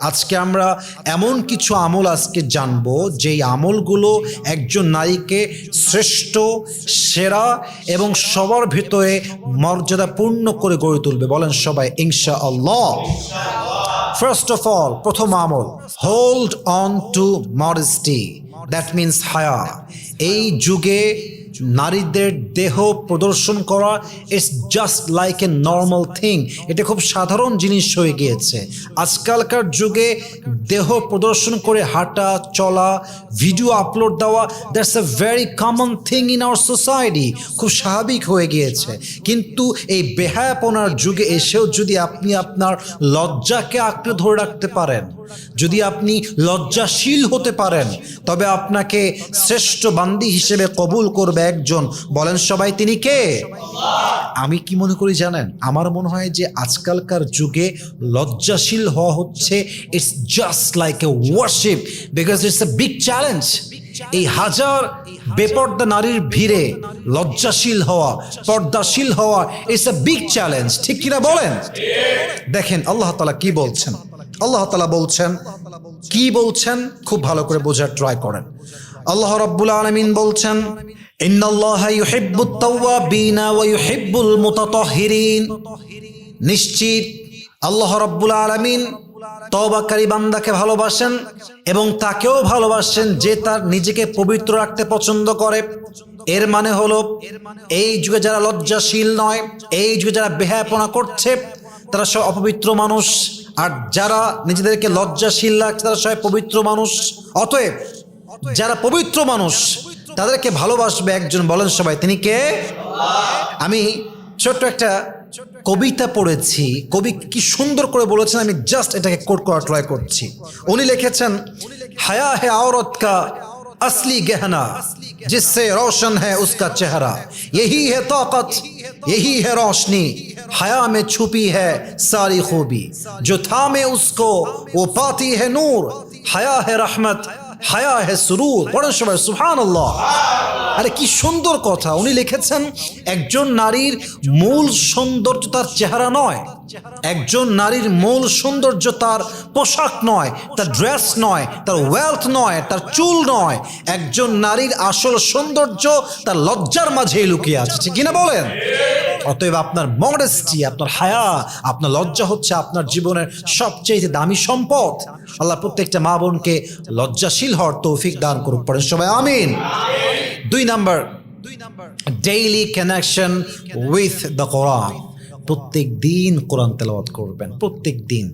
আজকে আমরা এমন কিছু আমল আজকে জানব, যেই আমলগুলো একজন নারীকে শ্রেষ্ঠ, সেরা এবং সবার ভিতরে মর্যাদাপূর্ণ করে গড়ে তুলবে। বলেন সবাই ইনশা আল্লাহ ফার্স্ট অফ অল প্রথম আমল hold on to modesty that means হায়া এই যুগে নারীদের দেহ প্রদর্শন করা it's just like a normal thing এটা খুব সাধারণ জিনিস হয়ে গিয়েছে। আজকালকার যুগে দেহ প্রদর্শন করে হাঁটা, চলা ভিডিও আপলোড দেওয়া that's a very common thing in our society খুব স্বাভাবিক হয়ে গিয়েছে। কিন্তু এই বেহায়াপনার যুগে এসেও যদি আপনি আপনার লজ্জাকে আঁকড়ে ধরে রাখতে পারেন যদি আপনি লজ্জাশীল হতে পারেন, তবে আপনাকে শ্রেষ্ঠ বান্দি হিসেবে কবুল করবে একজন। বলেন সবাই, তিনি কে? আমি কি মনে করি জানেন, আমার মনে হয় যে আজকালকার যুগে লজ্জাশীল হওয়া হচ্ছে it's just like a worship because it's a big challenge এই হাজার বেপর্দা নারীর ভিড়ে লজ্জাশীল হওয়া, পর্দাশীল হওয়া ইটস এ বিগ চ্যালেঞ্জ ঠিক কিনা বলেন? দেখেন, আল্লাহ তালা কি বলছেন? আল্লাহ তালা বলছেন, কি বলছেন? খুব ভালো করে বোঝার ট্রাই করেন। আল্লাহ রাব্বুল আলামিন বলছেন নিশ্চিত, আল্লাহ রাব্বুল আলামিন তওবাকারী বান্দাকে ভালোবাসেন এবং তাকেও ভালোবাসেন যে তার নিজেকে পবিত্র রাখতে পছন্দ করে। এর মানে হলো, এই যুগে যারা লজ্জাশীল নয়, এই যুগে যারা বেহায়াপনা করছে, তারা সব অপবিত্র মানুষ। আর যারা নিজেদেরকে লজ্জাশীল লাগছে, তারা সবাই পবিত্র মানুষ। অতএব যারা পবিত্র মানুষ, তাদেরকে ভালোবাসবে একজন। বলেন সবাই, তিনি কে? আমি ছোট্ট একটা কবিতা পড়েছি। কবি কি সুন্দর করে বলেছেন, আমি জাস্ট এটাকে কোট করা ট্রাই করছি। উনি লিখেছেন, হায়া হে আওরত কা আসলি গেহনা। جس سے روشن ہے اس کا چہرہ۔ یہی ہے طاقت، یہی ہے روشنی۔ حیا میں چھپی ہے ساری خوبی۔ جو تھامے اس کو، وہ پاتی ہے نور۔ حیا ہے رحمت۔ হায়া হে সুরুর পড়েন সবাই সুহান আল্লাহ আরে কি সুন্দর কথা, উনি লিখেছেন, একজন নারীর মূল সৌন্দর্য তার চেহারা নয়। একজন নারীর মূল সৌন্দর্য তার পোশাক নয়, তার ড্রেস নয়, তার ওয়েলথ নয়, তার চুল নয়। একজন নারীর আসল সৌন্দর্য তার লজ্জার মাঝেই লুকিয়ে আছে। ঠিক কিনা বলেন? অতএব আপনার মডেস্টি আপনার হায়া, আপনার লজ্জা হচ্ছে আপনার জীবনের সবচেয়ে দামি সম্পদ। আল্লাহ প্রত্যেকটা মা বোনকে লজ্জাশীল হওয়ার তৌফিক দান করুক, পড়েন সবাই, আমিন। দুই number daily connection with the Quran প্রত্যেক দিন কোরআন তেলাওয়াত করবেন, প্রত্যেক দিন।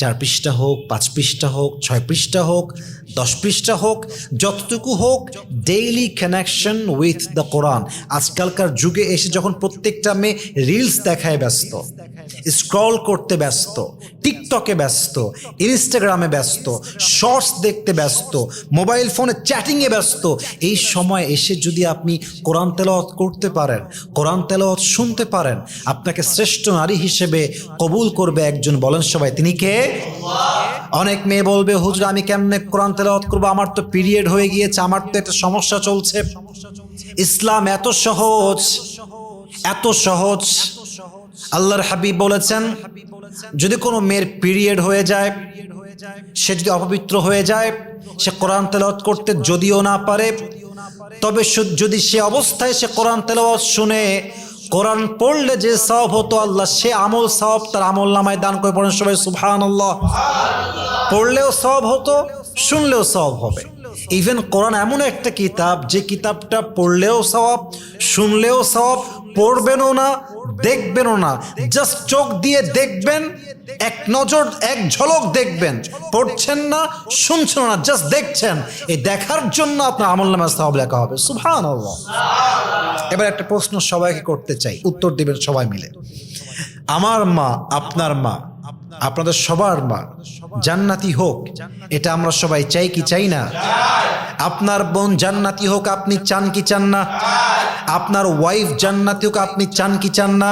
চার পৃষ্ঠা হোক, পাঁচ পৃষ্ঠা হোক, ছয় পৃষ্ঠা হোক দশ পৃষ্ঠা হোক, যতটুকু হোক daily connection with the Quran আজকালকার যুগে এসে যখন প্রত্যেকটা মেয়ে রিলস দেখায় ব্যস্ত। স্ক্রল করতে ব্যস্ত টিকটকে ব্যস্ত ইনস্টাগ্রামে ব্যস্ত শর্টস দেখতে ব্যস্ত মোবাইল ফোনে চ্যাটিংয়ে ব্যস্ত। এই সময় এসে যদি আপনি কোরআন তেলাওয়াত করতে পারেন, কোরআন তেলাওয়াত শুনতে পারেন, আপনাকে শ্রেষ্ঠ নারী হিসেবে কবুল করবে একজন বলেন সবাই, তিনি কে? অনেক মেয়ে বলবে, হুজুর, আমি কেমনে কোরআন তেলাওয়াত করব? আমার তো পিরিয়ড হয়ে গিয়েছে, আমার তো একটা সমস্যা চলছে। ইসলাম এত সহজ এত সহজ। আল্লাহর হাবিব বলেছেন, যদি কোনো মেয়ের পিরিয়ড হয়ে যায়, সে যদি অপবিত্র হয়ে যায়, সে কোরআন তেলাওয়াত করতে যদিও না পারে, তবে যদি সে অবস্থায় সে কোরআন তেলাওয়াত শুনে, কোরআন পড়লে যে সব হতো আল্লাহ, সে আমল সব তার আমল নামায় দান করে পড়েন সবাই সুবহান আল্লাহ পড়লেও সব হতো, শুনলেও সব হবে। ইভেন কোরআন এমন একটা কিতাব, যে কিতাবটা পড়লেও সব শুনলেও সব পড়বেনও না, দেখবেনও না। জাস্ট চোখ দিয়ে দেখবেন, এক নজর, এক ঝলক দেখবেন। পড়ছেন না, শুনছেন না জাস্ট দেখছেন। এই দেখার জন্য আপনার আমল নামা সব লেখা হবে। সুবহান এবার একটা প্রশ্ন সবাইকে করতে চাই। উত্তর দিবেন সবাই মিলে। আমার মা, আপনার মা, আপনাদের সবার মা, জান্নাতি হোক, এটা আমরা সবাই চাই কি চাই না? আপনার বোন জান্নাতি হোক, আপনি চান কি চান না? আপনার ওয়াইফ জান্নাতি হোক, আপনি চান কি চান না?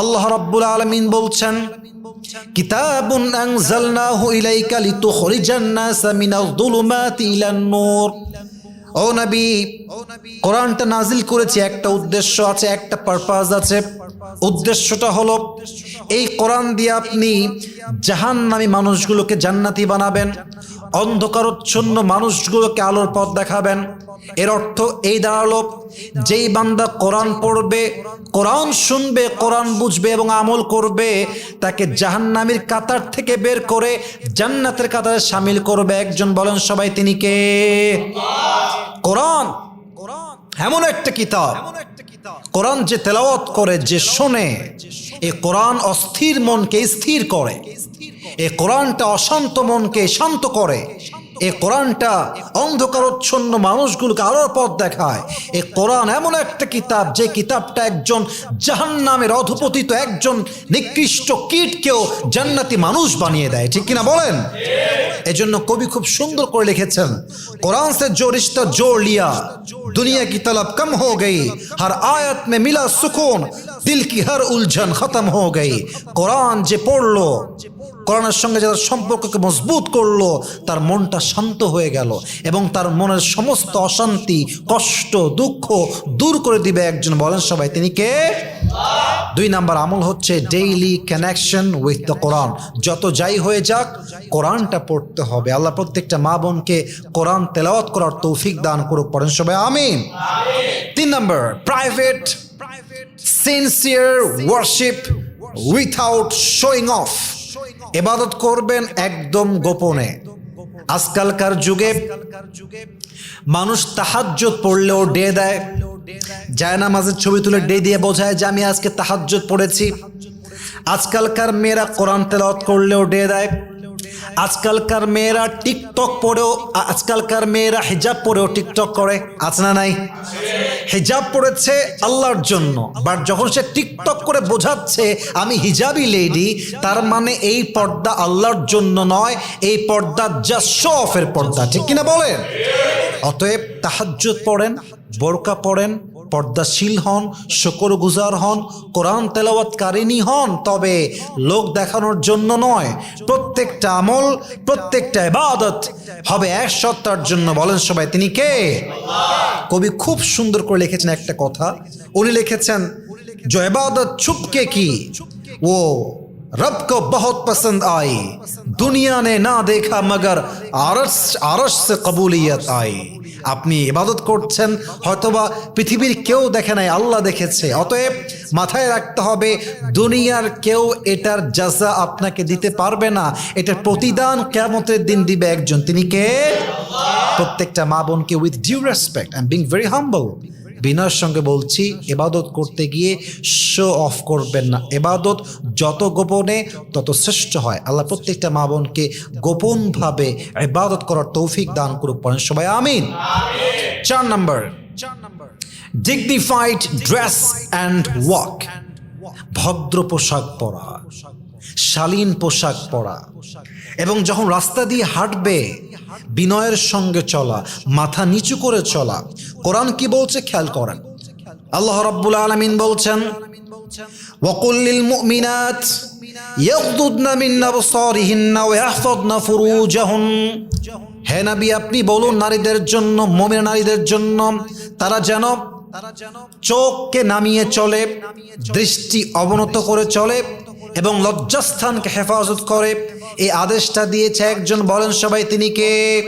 আল্লাহ রাব্বুল আলামিন বলছেন, কিতাবুন আনজালনাহু ইলাইকা লিতুখরিজান নাসা মিনাল যুলুমাতি ইলান নূর। ও নবী, কোরআনটা নাজিল করেছি, একটা উদ্দেশ্য আছে, একটা পারপাস আছে। উদ্দেশ্যটা হলো, এই কোরআন দিয়ে আপনি জাহান্নামী মানুষগুলোকে জান্নাতি বানাবেন, অন্ধকারচ্ছন্ন মানুষগুলোকে আলোর পথ দেখাবেন। এর অর্থ এই দাঁড়াল, যেই বান্দা কোরআন পড়বে, কোরআন শুনবে, কোরআন বুঝবে এবং আমল করবে, তাকে জাহান্নামীর কাতার থেকে বের করে জান্নাতের কাতারে সামিল করবে। একজন বলেন, সবাই তিনি কে? কোরআন। এমন একটা কিতাব। কোরআন যে তেলাওয়াত করে, যে শোনে, এ কোরআন অস্থির মনকে স্থির করে, এ কোরআনটা অশান্ত মনকে শান্ত করে এই কোরআনটা অন্ধকারচ্ছন্ন মানুষগুলোকে আলোর পথ দেখায়। এ কোরআন এমন একটা কিতাব, যে কিতাবটা একজন জাহান নামের অধপতিত একজন নিকৃষ্ট কীটকেও জান্নাতি মানুষ বানিয়ে দেয়। ঠিক কিনা বলেন? এজন্য কবি খুব সুন্দর করে লিখেছেন, কোরআন সে জো জোর লিয়া, দুনিয়া কি তলব কম হো গই, হর আয়াত মে মিলা সুকুন, দিল কি হর উলঝন খতম হো গই। কোরআন যে পড়ল কোরআনের সঙ্গে যারা সম্পর্ককে মজবুত করল, তার মনটা শান্ত হয়ে গেল এবং তার মনের সমস্ত অশান্তি, কষ্ট, দুঃখ দূর করে দিবে একজন বলেন সবাই, তিনি কে? দুই নাম্বার আমল হচ্ছে daily connection with the Quran যত যাই হয়ে যাক, কোরআনটা পড়তে হবে। আল্লাহ প্রত্যেকটা মা বোনকে কোরআন তেলাওয়াত করার তৌফিক দান করুক, পড়েন সবাই, আমিন। তিন number private sincere worship without showing of এবাদত করবেন একদম গোপনে। আজকালকার যুগে মানুষ তাহাজ পড়লেও ডে দেয়। যায় না মাঝে ছবি তুলে ডে দিয়ে বোঝায় যে আমি আজকে তাহাজ পড়েছি। আজকালকার মেয়েরা কোরআন তেলাওয়াত করলেও ডে দেয়। আজকালকার মেয়েরা টিকটক পরেও আজকালকার মেয়েরা হিজাব পরেও টিকটক করে, আছে না নাই? হিজাব পড়েছে আল্লাহর জন্য বাট যখন সে টিকটক করে বোঝাচ্ছে, আমি হিজাবি লেডি তার মানে এই পর্দা আল্লাহর জন্য নয়, এই পর্দা জাস্ট শো অফের পর্দা, ঠিক কিনা বলেন? অতএব তাহাজ্জুদ পড়েন, বোরকা পড়েন পর্দাশীল হন শকর গুজার হন কোরআন তেলাওয়াতকারিনী হন তবে লোক দেখানোর জন্য নয় প্রত্যেকটা আমল প্রত্যেকটা ইবাদত হবে এক সত্তার জন্য। বলেন সবাই তিনি কে? কবি খুব সুন্দর করে লিখেছেন একটা কথা। উনি লিখেছেন জয়বাদত ছুপকে কি? ও रब को बहुत पसंद आई दुनिया ने ना देखा मगर आरस आरस से कबूलियत आई আপনি ইবাদত করছেন হয়তোবা পৃথিবীর কেউ দেখে নাই আল্লাহ দেখেছে অতএব মাথায় রাখতে হবে দুনিয়ার কেউ এটার জাজা আপনাকে দিতে পারবে না এটার প্রতিদান কেমতের দিন দিবে একজন তিনি কে প্রত্যেকটা মা বোনকে with due respect I being very humble বিনয়ের সঙ্গে বলছি এবাদত করতে গিয়ে শো অফ করবেন না। এবাদত যত গোপনে, তত শ্রেষ্ঠ হয়। আল্লাহ প্রত্যেকটা মা বোনকে গোপনভাবে এবাদত করার তৌফিক দান করুক, পড়েন সবাই, আমিন। চার number. Dignified dress and walk ভদ্র পোশাক পরা। শালীন পোশাক পরা। এবং যখন রাস্তা দিয়ে হাঁটবে বিনয়ের সঙ্গে চলা, মাথা নিচু করে চলা। কোরআন কি বলছে? খেয়াল করেন। আল্লাহ রব্বুল আলমিন বলছেন ওকুল্লিল মুমিনাত ইয়াগদুদনা মিন আবসারিহিন্না ওয়া ইয়াহফাদনা ফুরুজাহুন। হে নবী, আপনি বলুন নারীদের জন্য, মুমিন নারীদের জন্য, তারা যেন চোখকে নামিয়ে চলে, দৃষ্টি অবনত করে চলে এবং লজ্জাস্থানকে হেফাজত করে। এই আদেশটা দিয়েছে একজন, বলেন সবাই তিনি কে?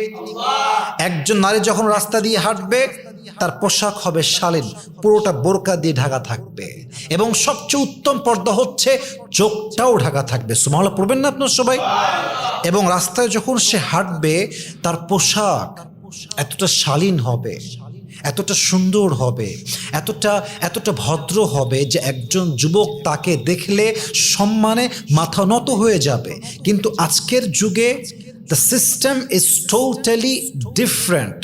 একজন নারী যখন রাস্তা দিয়ে হাঁটবে, তার পোশাক হবে শালীন, পুরোটা বোরকা দিয়ে ঢাকা থাকবে। এবং সবচেয়ে উত্তম পর্দা হচ্ছে চোখটাও ঢাকা থাকবে। সুমহলা পড়বেন না আপনার সবাই? এবং রাস্তায় যখন সে হাঁটবে, তার পোশাক এতটা শালীন হবে। এতটা সুন্দর হবে, এতটা এতটা ভদ্র হবে যে একজন যুবক তাকে দেখলে সম্মানে মাথা নত হয়ে যাবে। কিন্তু আজকের যুগে the system is totally different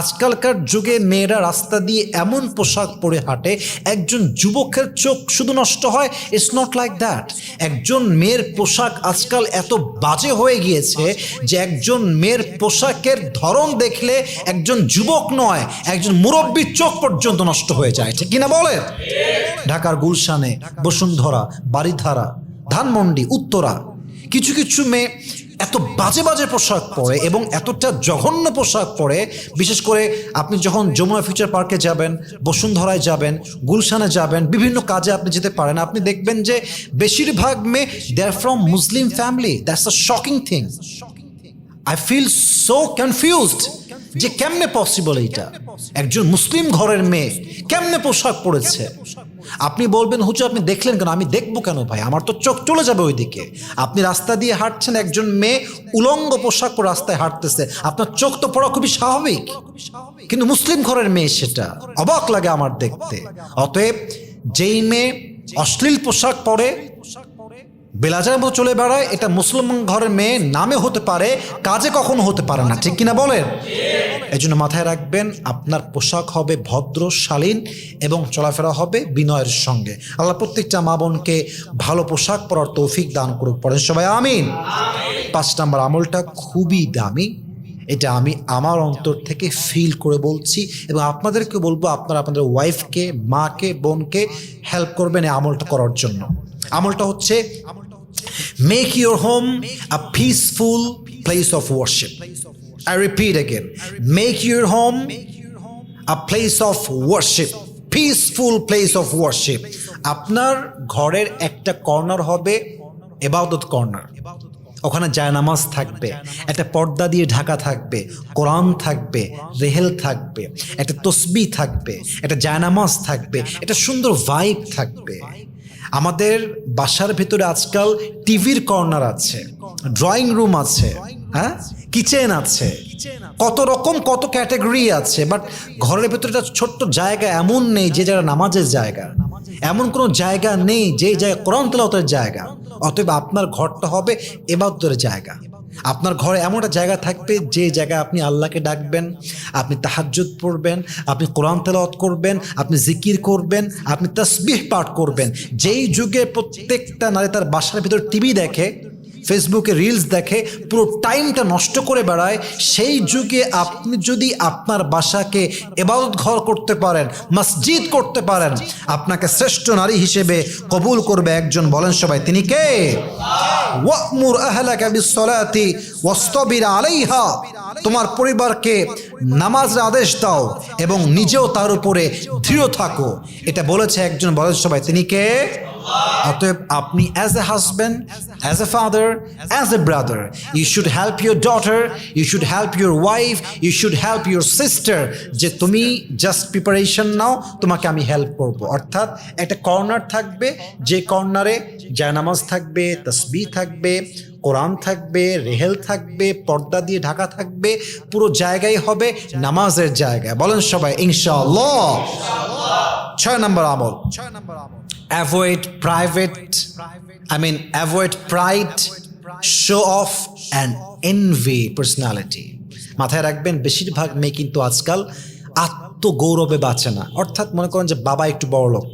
আজকালকার যুগে মেয়েরা রাস্তা দিয়ে এমন পোশাক পরে হাঁটে, একজন যুবকের চোখ শুধু নষ্ট হয়। ইটস নট লাইক দ্যাট একজন মেয়ের পোশাক আজকাল এত বাজে হয়ে গিয়েছে যে একজন মেয়ের পোশাকের ধরন দেখলে একজন যুবক নয়, একজন মুরব্বীর চোখ পর্যন্ত নষ্ট হয়ে যায়। ঠিক কিনা বলে ঢাকার গুলশানে, বসুন্ধরা বাড়িধারা ধানমন্ডি, উত্তরা, কিছু কিছু মেয়ে এত বাজে বাজে পোশাক পরে এবং এতটা জঘন্য পোশাক পরে, বিশেষ করে আপনি যখন যমুনা ফিউচার পার্কে যাবেন, বসুন্ধরায় যাবেন, গুলশানে যাবেন, বিভিন্ন কাজে আপনি যেতে পারেন, আপনি দেখবেন যে বেশিরভাগ মেয়ে they are from Muslim family that's a shocking thing I feel so confused যে কেমনে পসিবল এইটা? একজন মুসলিম ঘরের মেয়ে কেমনে পোশাক পরেছে? আপনি বলবেন, হুজুর, আপনি দেখলেন কেন? আমি দেখব কেন ভাই? আমার তো চোখ চলে যাবে ওইদিকে। আপনি রাস্তা দিয়ে হাঁটছেন, একজন মেয়ে উলঙ্গ পোশাক পরে রাস্তায় হাঁটতেছে। আপনার চোখ তো পড়া খুবই স্বাভাবিক। কিন্তু মুসলিম ঘরের মেয়ে সেটা। অবাক লাগে আমার দেখতে। অতএব যেই মেয়ে অশ্লীল পোশাক পরে বেলাজার মতো চলে বেড়ায় এটা মুসলমান ঘরের মেয়ে নামে হতে পারে, কাজে কখনো হতে পারে না। ঠিক কিনা বলেন? এই জন্য মাথায় রাখবেন, আপনার পোশাক হবে ভদ্র, শালীন এবং চলাফেরা হবে বিনয়ের সঙ্গে। আল্লাহ প্রত্যেকটা মা বোনকে ভালো পোশাক পরার তৌফিক দান করুক। পড়েন সবাই, আমিন। পাঁচ নাম্বার আমলটা খুবই দামি। এটা আমি আমার অন্তর থেকে ফিল করে বলছি এবং আপনাদেরকে বলব, আপনারা আপনাদের ওয়াইফকে মাকে বোনকে হেল্প করবেন এই আমলটা করার জন্য। আমলটা হচ্ছে make your home a peaceful place of worship I repeat again make your home a place of worship peaceful place of worship আপনার ঘরের একটা কর্নার হবে এবাদত কর্নার ওখানে জায়নামাজ থাকবে, একটা পর্দা দিয়ে ঢাকা থাকবে, কোরআন থাকবে, রেহেল থাকবে, একটা তসবি থাকবে, একটা জায়নামাজ থাকবে, একটা সুন্দর ভাইব থাকবে। আমাদের বাসার ভেতরে আজকাল টিভির কর্নার আছে ড্রয়িং রুম আছে হ্যাঁ? কিচেন আছে। কত রকম, কত ক্যাটাগরি আছে বাট ঘরের ভেতরে একটা ছোট্ট জায়গা এমন নেই যে যারা নামাজের জায়গা। এমন কোনো জায়গা নেই যে জায়গা কোরআন জায়গা। অতএব আপনার ঘরটা হবে এবাদতের জায়গা। আপনার ঘরে এমন একটা জায়গা থাকবে যে জায়গায় আপনি আল্লাহকে ডাকবেন, আপনি তাহাজ্জুদ পড়বেন, আপনি কোরআন তেলাওয়াত করবেন, আপনি জিকির করবেন, আপনি তসবিহ পাঠ করবেন। যেই যুগে প্রত্যেকটা নারী তার বাসার ভিতরে টিভি দেখে ফেসবুকে রিলস দেখে পুরো টাইমটা নষ্ট করে বেড়ায়, সেই যুগে আপনি যদি আপনার বাসাকে এবাদত ঘর করতে পারেন, মসজিদ করতে পারেন, আপনাকে শ্রেষ্ঠ নারী হিসেবে কবুল করবে একজন বলেন সবাই, তিনি কে? ওয়ামুর আহলাকা বিসসালাতি ওয়াসতাবির আলাইহা। তোমার পরিবারকে নামাজের আদেশ দাও এবং নিজেও তার উপরে দৃঢ় থাকো। এটা বলেছে একজন বলেন সবাই, তিনি কে? অতএব আপনি as a husband as a father as a brother you should help your daughter you should help your wife you should help your sister যে তুমি জাস্ট প্রিপারেশন নাও, তোমাকে আমি হেল্প করব। অর্থাৎ একটা কর্নার থাকবে, যে কর্নারে জায়নামাজ থাকবে তসবি থাকবে কোরআন থাকবে, রেহেল থাকবে, পর্দা দিয়ে ঢাকা থাকবে, পুরো জায়গায় হবে নামাজের জায়গা। বলেন সবাই, ইনশাআল্লাহ। ছয় নম্বর আমল। ছয় নম্বর আমল avoid private, i mean, avoid pride, show off and envy personality মাথায় রাখবেন, বেশিরভাগ মেয়ে কিন্তু আজকাল আত্মগৌরবে বাঁচে না। অর্থাৎ মনে করেন যে বাবা একটু বড় লোক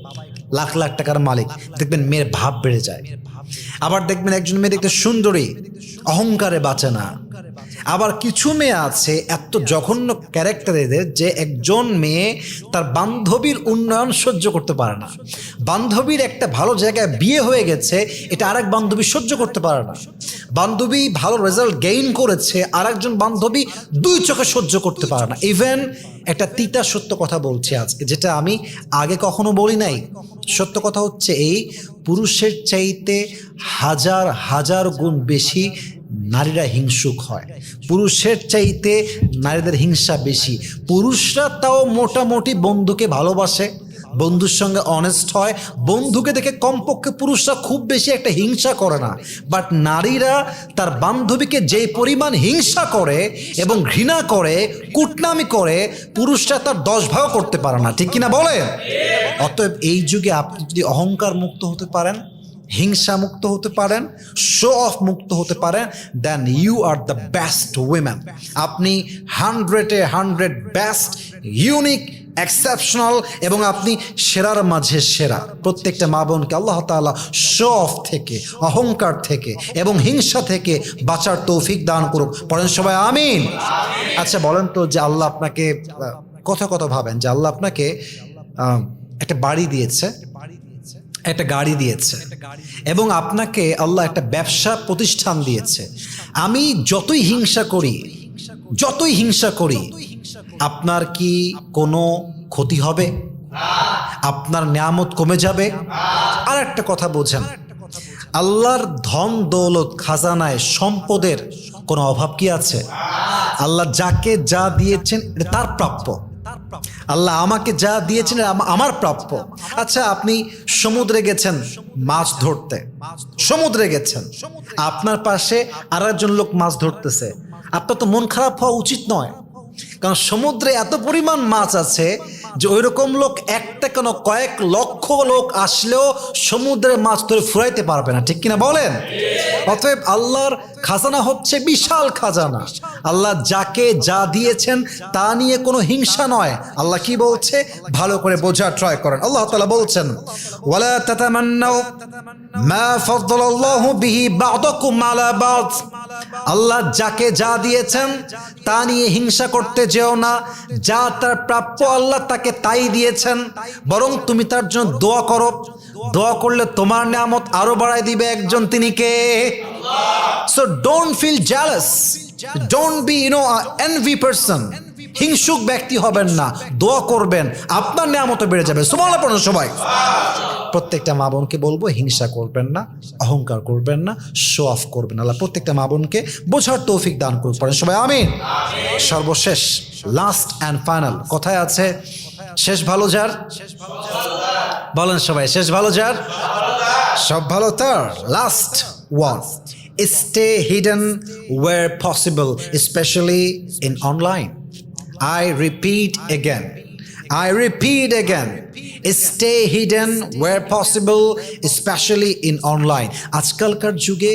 লাখ লাখ টাকার মালিক। দেখবেন মেয়ের ভাব বেড়ে যায়। আবার দেখবেন একজন মেয়ে দেখতে সুন্দরী, অহংকারে বাঁচে না। আবার কিছু মেয়ে আছে এত জঘন্য ক্যারেক্টার এদের যে একজন মেয়ে তার বান্ধবীর উন্নয়ন সহ্য করতে পারে না। বান্ধবীর একটা ভালো জায়গায় বিয়ে হয়ে গেছে এটা আরেক বান্ধবী সহ্য করতে পারে না। বান্ধবী ভালো রেজাল্ট গেইন করেছে আর একজন বান্ধবী দুই চোখে সহ্য করতে পারে না। ইভেন একটা তিতা সত্য কথা বলছি আজকে যেটা আমি আগে কখনো বলি নাই। সত্য কথা হচ্ছে এই পুরুষের চাইতে হাজার হাজার গুণ বেশি নারীরা হিংসুক হয়। পুরুষের চাইতে নারীদের হিংসা বেশি। পুরুষরা তাও মোটামুটি বন্ধুকে ভালোবাসে, বন্ধুর সঙ্গে অনেস্ট হয়। বন্ধুকে দেখে কমপক্ষে পুরুষরা খুব বেশি একটা হিংসা করে না। বাট নারীরা তার বান্ধবীকে যে পরিমাণ হিংসা করে এবং ঘৃণা করে, কুটনামি করে, পুরুষরা তার দশ ভাগ করতে পারে না। ঠিক কিনা বলে অতএব এই যুগে আপনি যদি অহংকার মুক্ত হতে পারেন হিংসা মুক্ত হতে পারেন শো অফ মুক্ত হতে পারেন then you are the best women আপনি হান্ড্রেডে হান্ড্রেড বেস্ট ইউনিক এক্সেপশনাল এবং আপনি সেরার মাঝে সেরা। প্রত্যেকটা মা বোনকে আল্লাহ তাআলা শো অফ থেকে, অহংকার থেকে এবং হিংসা থেকে বাঁচার তৌফিক দান করুক। পড়েন সবাই আমিন। আচ্ছা বলেন তো যে আল্লাহ আপনাকে কথা কথা ভাবেন যে আল্লাহ আপনাকে একটা বাড়ি দিয়েছে। একটা গাড়ি দিয়েছে। এবং আপনাকে আল্লাহ একটা ব্যবসা প্রতিষ্ঠান দিয়েছে। আমি যতই হিংসা করি, যতই হিংসা করি, আপনার কি কোনো ক্ষতি হবে? আপনার নিয়ামত কমে যাবে? আর একটা কথা বোঝেন, আল্লাহর ধন, দৌলত, খাজানায় সম্পদের কোনো অভাব কি আছে? আল্লাহ যাকে যা দিয়েছেন, এটা তার প্রাপ্য। আল্লাহ আমাকে যা দিয়েছেন আমার প্রাপ্য। আচ্ছা আপনি সমুদ্রে গেছেন মাছ ধরতে। সমুদ্রে গেছেন। আপনার পাশে আর একজন লোক মাছ ধরতেছে। আপনার তো মন খারাপ হওয়া উচিত নয়। কারণ সমুদ্রে এত পরিমাণ মাছ আছে যে ওই রকম লোক একটা কেন কয়েক লক্ষ লোক আসলেও সমুদ্রের মাছ ধরে ফুরাইতে পারবে না। ঠিক কিনা বলেন? অতএব আল্লাহর খাজানা হচ্ছে বিশাল খাজানা। আল্লাহ যাকে যা দিয়েছেন তা নিয়ে কোনো হিংসা নয়। আল্লাহ কি বলছে? ভালো করে বোঝার ট্রাই করেন। আল্লাহ তালা বলছেন আল্লাহ যাকে যা দিয়েছেন তা নিয়ে হিংসা করতে যেও না। যা তার প্রাপ্য আল্লাহ তাকে তাই দিয়েছেন। বরং তুমি তার জন্য দোয়া করো। দোয়া করলে তোমার নিয়ামত আরও বাড়ায় দিবে একজন তিনি কে? So don't feel jealous don't be you know envy person হিংসুক ব্যক্তি হবেন না। দোয়া করবেন, আপনার নিয়ামত বেড়ে যাবে। সুমালা পড়ুন সবাই। প্রত্যেকটা মা বোনকে বলব, হিংসা করবেন না, অহংকার করবেন না শো অফ করবেন। আল্লাহ প্রত্যেকটা মা বোনকে বোঝার তৌফিক দান করুন সবাই, আমিন। সর্বশেষ লাস্ট অ্যান্ড ফাইনাল কথায় আছে শেষ ভালো যার? বলেন সবাই, শেষ ভালো যার? সব ভালো তার? Last one stay hidden where possible specially in online I repeat again I repeat again stay hidden where possible specially in online আজকালকার যুগে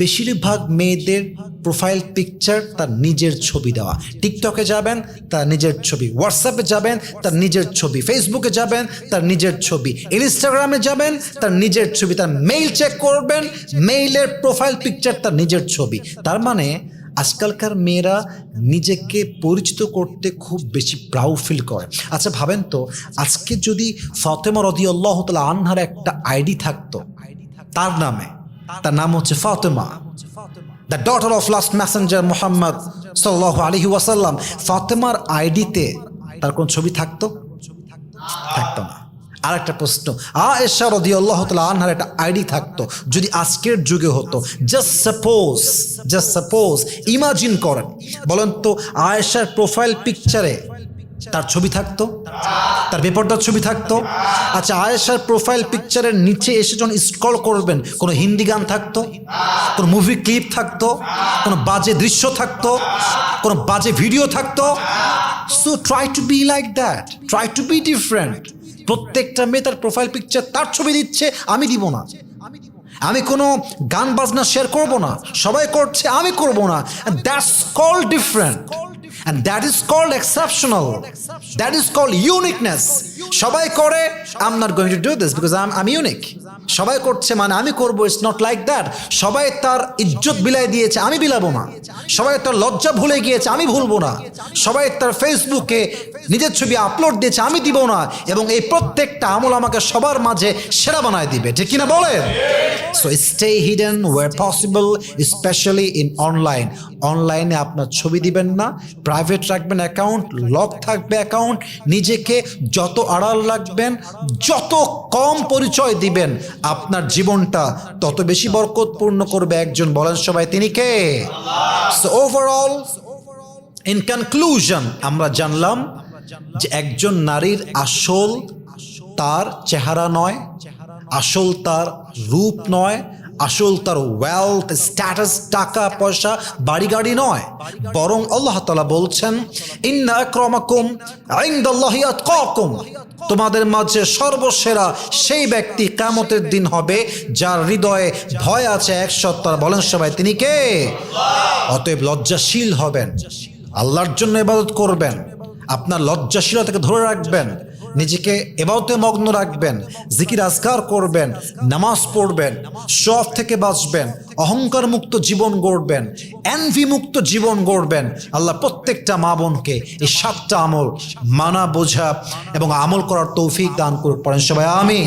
বেশিরভাগ মেয়েদের প্রোফাইল পিকচার তার নিজের ছবি দেওয়া। টিকটকে যাবেন, তার নিজের ছবি হোয়াটসঅ্যাপে যাবেন, তার নিজের ছবি ফেসবুকে যাবেন, তার নিজের ছবি ইনস্টাগ্রামে যাবেন, তার নিজের ছবি তার মেইল চেক করবেন মেইলের প্রোফাইল পিকচার তার নিজের ছবি। তার মানে আজকালকার মেয়েরা নিজেকে পরিচিত করতে খুব বেশি প্রাউড ফিল করে। আচ্ছা ভাবেন তো, আজকে যদি ফতেমা রদি আল্লাহ তালা আনহার একটা আইডি থাকতো, তার নামে, তার নাম হচ্ছে Fatima. The daughter of last messenger Muhammad সাল্লাহ আলহি ওয়াসাল্লাম ফাতেমার আইডিতে তার কোন ছবি থাকতো? থাকতো না। আর একটা প্রশ্ন, আয়েশা রদি আল্লাহ তালা আনহার একটা আইডি থাকতো, যদি আজকের যুগে হতো। Just suppose just suppose imagine করেন। বলেন তো, আয়েশার প্রোফাইল পিকচারে তার ছবি থাকতো, তার পেপারটার ছবি থাকতো। আচ্ছা আয়েশার প্রোফাইল পিকচারের নিচে এসে যখন স্ক্রল করবেন, কোনো হিন্দি গান থাকতো, কোনো মুভি ক্লিপ থাকতো, কোনো বাজে দৃশ্য থাকতো, কোনো বাজে ভিডিও থাকতো। So try to be like that try to be different প্রত্যেকটা মেয়ে তার প্রোফাইল পিকচার তার ছবি দিচ্ছে, আমি দিব না। আমি কোনো গান বাজনা শেয়ার করব না, সবাই করছে, আমি করব না। That's call different And that is called exceptional. That is called uniqueness. সবাই করে I am not going to do this because I am unique সবাই করছে মানে আমি করব ইটস নট লাইক দ্যাট সবাই তার ইজ্জত বিলাই দিয়েছে, আমি বিলাবো না। সবাই তার লজ্জা ভুলে গিয়েছে, আমি ভুলবো না। সবাই তার ফেসবুকে নিজের ছবি আপলোড দিয়েছে, আমি দিব না। এবং এই প্রত্যেকটা আমল আমাকে সবার মাঝে সেরা বানায় দিবে, ঠিক কিনা বলেন? So stay hidden where possible specially in online অনলাইনে আপনার ছবি দিবেন না প্রাইভেট রাখবেন অ্যাকাউন্ট লক থাকবে অ্যাকাউন্ট নিজেকে যত আড়াল রাখবেন, যত কম পরিচয় দিবেন, আপনার জীবনটা তত বেশি বরকতপূর্ণ করবে একজন। বলেন সবাই, তিনি কে? ওভারঅল ইন কনক্লুশন আমরা জানলাম যে একজন নারীর আসল তার চেহারা নয়, আসল তার রূপ নয় আসল তার ওয়েলথ স্ট্যাটাস টাকা, পয়সা বাড়ি গাড়ি নয়। বরং আল্লাহ তালা বলছেন, ইন্না ইনদাল্লাহি আতকাকুম। তোমাদের মাঝে সর্বসেরা সেই ব্যক্তি কামতের দিন হবে, যার হৃদয়ে ভয় আছে এক সত্তার। বলেন সবাই, তিনি কে? অতএব লজ্জাশীল হবেন। আল্লাহর জন্য ইবাদত করবেন। আপনার লজ্জাশীলতাকে ধরে রাখবেন। নিজেকে এবাউতে মগ্ন রাখবেন, জিকির আজকার করবেন, নামাজ পড়বেন সব থেকে বাঁচবেন, অহংকার মুক্ত জীবন গড়বেন, এনভি মুক্ত জীবন গড়বেন। আল্লাহ প্রত্যেকটা মা বোনকে এই সাতটা আমল মানা, বোঝা এবং আমল করার তৌফিক দান করুক। পড়েন সবাই আমি